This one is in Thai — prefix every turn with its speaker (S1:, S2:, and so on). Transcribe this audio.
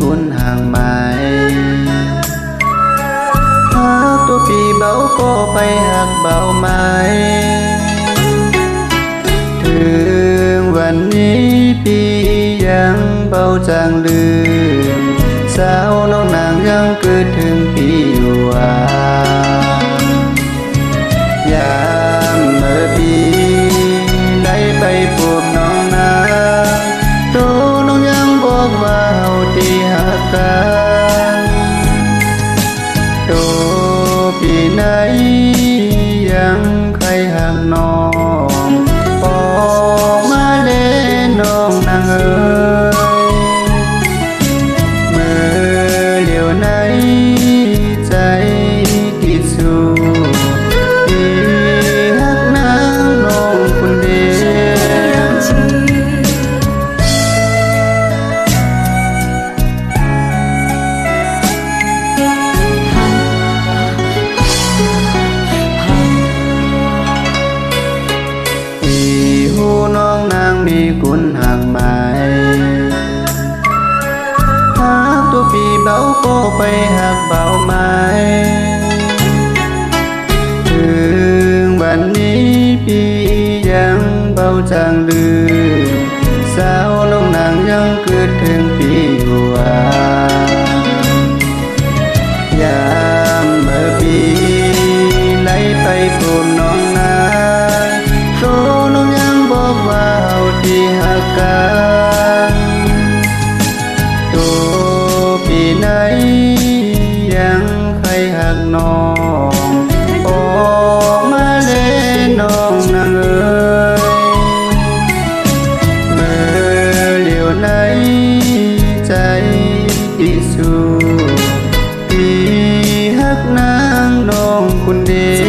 S1: คุณห่างหมหาตัวปีเบาก็ไปหักเบาไม้ถึงวันนี้ปียังเบาจางลืมสาวน้องนางยังเกิดถึงปีอยู่ว่า หั คุณหากไหมหากตัวปีเบาก็ไปหักเบาไหมถึงวันนี้ปียังเบาจางลืมสาวน้องนางยังเกิดถึงปีหัว สูที่ฮักนางน้องคนเดียว